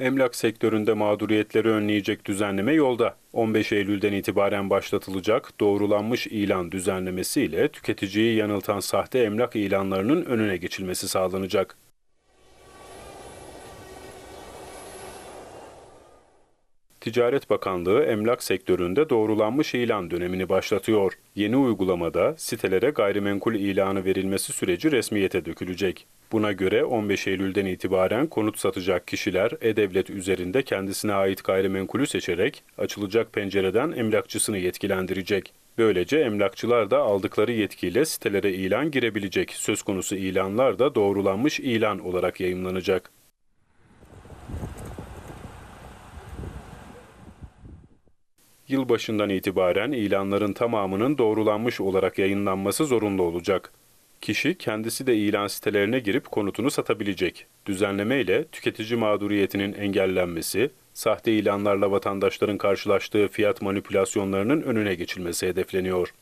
Emlak sektöründe mağduriyetleri önleyecek düzenleme yolda. 15 Eylül'den itibaren başlatılacak doğrulanmış ilan düzenlemesi ile tüketiciyi yanıltan sahte emlak ilanlarının önüne geçilmesi sağlanacak. Ticaret Bakanlığı emlak sektöründe doğrulanmış ilan dönemini başlatıyor. Yeni uygulamada sitelere gayrimenkul ilanı verilmesi süreci resmiyete dökülecek. Buna göre 15 Eylül'den itibaren konut satacak kişiler e-devlet üzerinde kendisine ait gayrimenkulü seçerek açılacak pencereden emlakçısını yetkilendirecek. Böylece emlakçılar da aldıkları yetkiyle sitelere ilan girebilecek. Söz konusu ilanlar da doğrulanmış ilan olarak yayımlanacak. Yılbaşından itibaren ilanların tamamının doğrulanmış olarak yayınlanması zorunlu olacak. Kişi kendisi de ilan sitelerine girip konutunu satabilecek. Düzenleme ile tüketici mağduriyetinin engellenmesi, sahte ilanlarla vatandaşların karşılaştığı fiyat manipülasyonlarının önüne geçilmesi hedefleniyor.